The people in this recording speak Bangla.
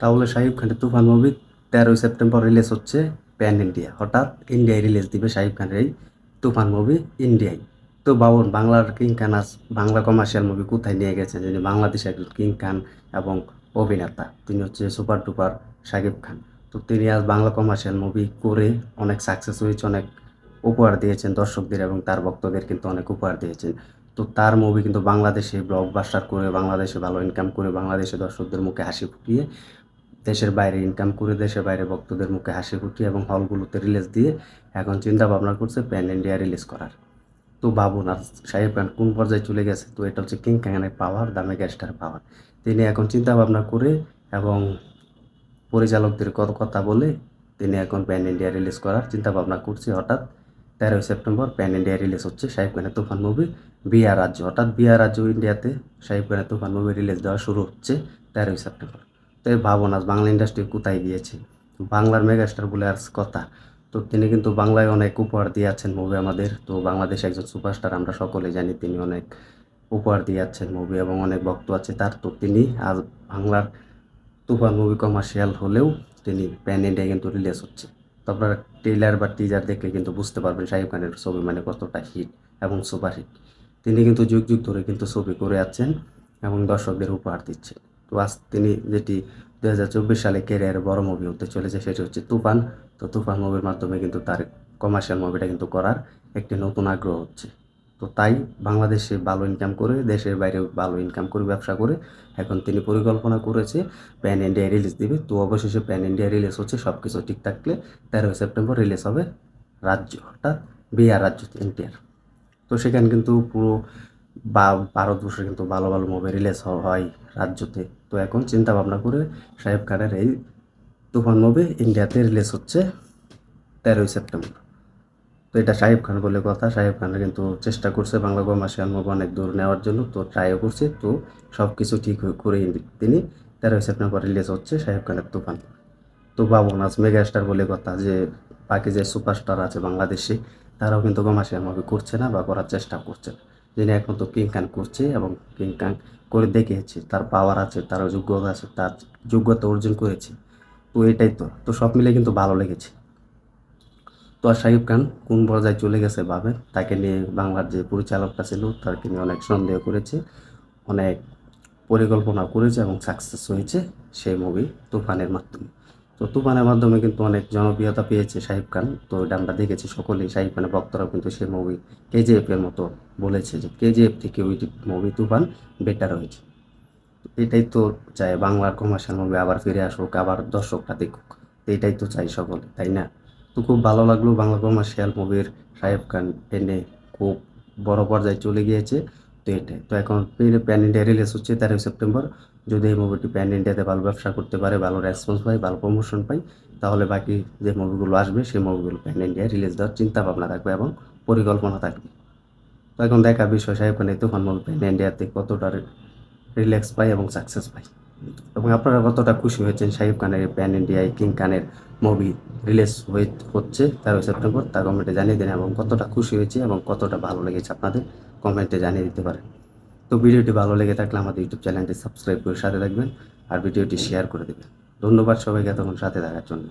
তাহলে শাহিব খানের তুফান মুভি তেরোই সেপ্টেম্বর রিলিজ হচ্ছে প্যান ইন্ডিয়া হঠাৎ ইন্ডিয়ায় রিলিজ দিবে শাহিব খানের এই তুফান মুভি ইন্ডিয়ায় তো বাবুন, বাংলার কিং খান আজ বাংলা কমার্শিয়াল মুভি কোথায় নিয়ে গেছেন যিনি বাংলাদেশে একজন কিং খান এবং অভিনেতা, তিনি হচ্ছে সুপার টুপার শাকিব খান। তো তিনি আজ বাংলা কমার্শিয়াল মুভি করে অনেক সাকসেস হয়েছে, অনেক উপহার দিয়েছেন দর্শকদের এবং তার ভক্তদের কিন্তু অনেক উপহার দিয়েছেন। তো তার মুভি কিন্তু বাংলাদেশে ব্লকবাস্টার করে, বাংলাদেশে ভালো ইনকাম করে, বাংলাদেশে দর্শকদের মুখে হাসি ফুটিয়ে দেশের বাইরে ইনকাম করে দেশের বাইরে ভক্তদের মুখে হাসি ফুটিয়ে এবং হলগুলোতে রিলিজ দিয়ে এখন চিন্তা ভাবনা করছে প্যান ইন্ডিয়া রিলিজ করার। তো ভাবুন আর সাহেব খান, কোন পর্যায়ে চলে গেছে? তো এটা হচ্ছে কিং খানের পাওয়ার দামে গ্যাস্টার পাওয়ার তিনি এখন চিন্তা ভাবনা করে এবং পরিচালকদের কত কথা বলে তিনি এখন প্যান ইন্ডিয়া রিলিজ করার চিন্তা ভাবনা করছে। হঠাৎ তেরোই সেপ্টেম্বর প্যান ইন্ডিয়া রিলিজ হচ্ছে শাহিব খানের তুফান মুভি বিহার রাজ্য। হঠাৎ বিহার রাজ্য ইন্ডিয়াতে শাহিব খানের তুফান মুভি রিলিজ দেওয়া শুরু হচ্ছে তেরোই সেপ্টেম্বর। তো এই ভাবুন, আজ বাংলা ইন্ডাস্ট্রি কোথায় গিয়েছে? বাংলার মেগাস্টার বলে আর কথা। তো তিনি কিন্তু বাংলায় অনেক উপহার দিয়েছেন মুভি আমাদের। তো বাংলাদেশে একজন সুপারস্টার আমরা সকলে জানি তিনি অনেক উপহার দিয়ে দিয়েছেন মুভি এবং অনেক ভক্ত আছে তার। তো তিনি আজ বাংলার তুফান মুভি কমার্শিয়াল হলেও তিনি প্যান ইন্ডিয়া কিন্তু রিলিজ হচ্ছে। তো আপনারা ট্রেলার বা টিজার দেখলে কিন্তু বুঝতে পারবেন শাহিব খানের ছবি মানে কতটা হিট এবং সুপারহিট তিনি কিন্তু যুগ যুগ ধরে কিন্তু ছবি করে আছেন এবং দর্শকদের উপহার দিচ্ছেন আজ তিনি যেটি দু হাজার চব্বিশ সালে ক্যারিয়ারে বড় মুভি হতে চলেছে, সেটি হচ্ছে তুফান। তো তুফান মুভির মাধ্যমে কিন্তু তার কমার্শিয়াল মুভিটা কিন্তু করার একটি নতুন আগ্রহ হচ্ছে। তো তাই বাংলাদেশে ভালো ইনকাম করে, দেশের বাইরে ভালো ইনকাম করে, ব্যবসা করে, এখন তিনি পরিকল্পনা করেছে প্যান ইন্ডিয়া রিলিজ দিবে। তো অবশেষে প্যান ইন্ডিয়া রিলিজ হচ্ছে সব কিছু ঠিক থাকলে তেরোই সেপ্টেম্বর রিলিজ হবে রাজ্য, অর্থাৎ বিহার রাজ্য ইন্ডিয়ার তো সেখানে কিন্তু পুরো বা ভারতবর্ষে কিন্তু ভালো ভালো মুভি রিলিজ হয় রাজ্যতে। তো এখন চিন্তা ভাবনা করে সাহেব খানের এই তুফান মুভি ইন্ডিয়াতে রিলিজ হচ্ছে তেরোই সেপ্টেম্বর। তো এটা সাহেব খান বলে কথা। সাহেব খান কিন্তু চেষ্টা করছে বাংলা কমার্শিয়াল মুভি অনেক দূর নেওয়ার জন্য, তো ট্রাইও করছে। তো সব কিছু ঠিক করে তিনি তেরোই সেপ্টেম্বর রিলিজ হচ্ছে সাহেব খানের তুফান। তো বাবুন আজ মেগাস্টার বলে কথা যে, বাকি যে সুপারস্টার আছে বাংলাদেশে, তারাও কিন্তু কমার্শিয়াল মুভি করছে না বা করার চেষ্টা করছে না। যিনি এখন তো কিং করছে এবং কিং খান করে দেখিয়েছে, তার পাওয়ার আছে, তার যোগ্যতা আছে, তার যোগ্যতা অর্জন করেছে। তো এটাই তো। তো সব মিলে কিন্তু ভালো লেগেছে। তো আর শাহিব খান কোন পর্যায়ে চলে গেছে ভাবে তাকে নিয়ে বাংলার যে পরিচালকটা ছিল, তাকে নিয়ে অনেক সন্দেহ করেছে, অনেক পরিকল্পনা করেছে এবং সাকসেস হয়েছে সেই মুভি তুফানের মাধ্যমে। তো তুফানের মাধ্যমে কিন্তু অনেক জনপ্রিয়তা পেয়েছে শাহিব খান। তো এটা আমরা দেখেছি, সকলেই শাহিব খানের ভক্তরাও কিন্তু সেই মুভি কেজিএফ এর মতো বলেছে যে কেজিএফ থেকে ওই মুভি তুফান বেটার হয়েছে। এটাই তো চাই, বাংলার কমার্শিয়াল মুভি আবার ফিরে আসুক, আবার দর্শকরা দেখুক। এটাই তো চাই সকলে, তাই না? তো খুব ভালো লাগল বাংলা কমার্শিয়াল মুভির সাহেব খান এনে খুব বড় পর্যায়ে চলে গিয়েছে। তো তো এখন প্যান ইন্ডিয়া রিলিজ হচ্ছে তেরোই সেপ্টেম্বর যদি এই মুভিটি প্যান ইন্ডিয়াতে ভালো ব্যবসা করতে পারে, ভালো রেসপন্স পাই ভালো প্রমোশন পাই তাহলে বাকি যে মুভিগুলো আসবে, সেই মুভিগুলো প্যান ইন্ডিয়ায় রিলিজ দেওয়ার চিন্তা ভাবনা থাকবে এবং পরিকল্পনা থাকবে। তো এখন দেখার বিষয়, সাহেব খান তখন মুভি প্যান ইন্ডিয়াতে কতটা রিল্যাক্স পাই এবং সাকসেস পাই এবং আপনারা কতটা খুশি হয়েছেন শাহিব খানের প্যান ইন্ডিয়ায় কিং খানের মুভি রিলিজ হয়ে হচ্ছে তেরোই সেপ্টেম্বর তা কমেন্টে জানিয়ে দেন এবং কতটা খুশি হয়েছে এবং কতটা ভালো লেগেছে আপনাদের কমেন্টে জানিয়ে দিতে পারেন। তো ভিডিওটি ভালো লেগে থাকলে আমাদের ইউটিউব চ্যানেলটি সাবস্ক্রাইব করে সাথে থাকবেন আর ভিডিওটি শেয়ার করে দেবেন। ধন্যবাদ সবাইকে এতক্ষণ সাথে থাকার জন্য।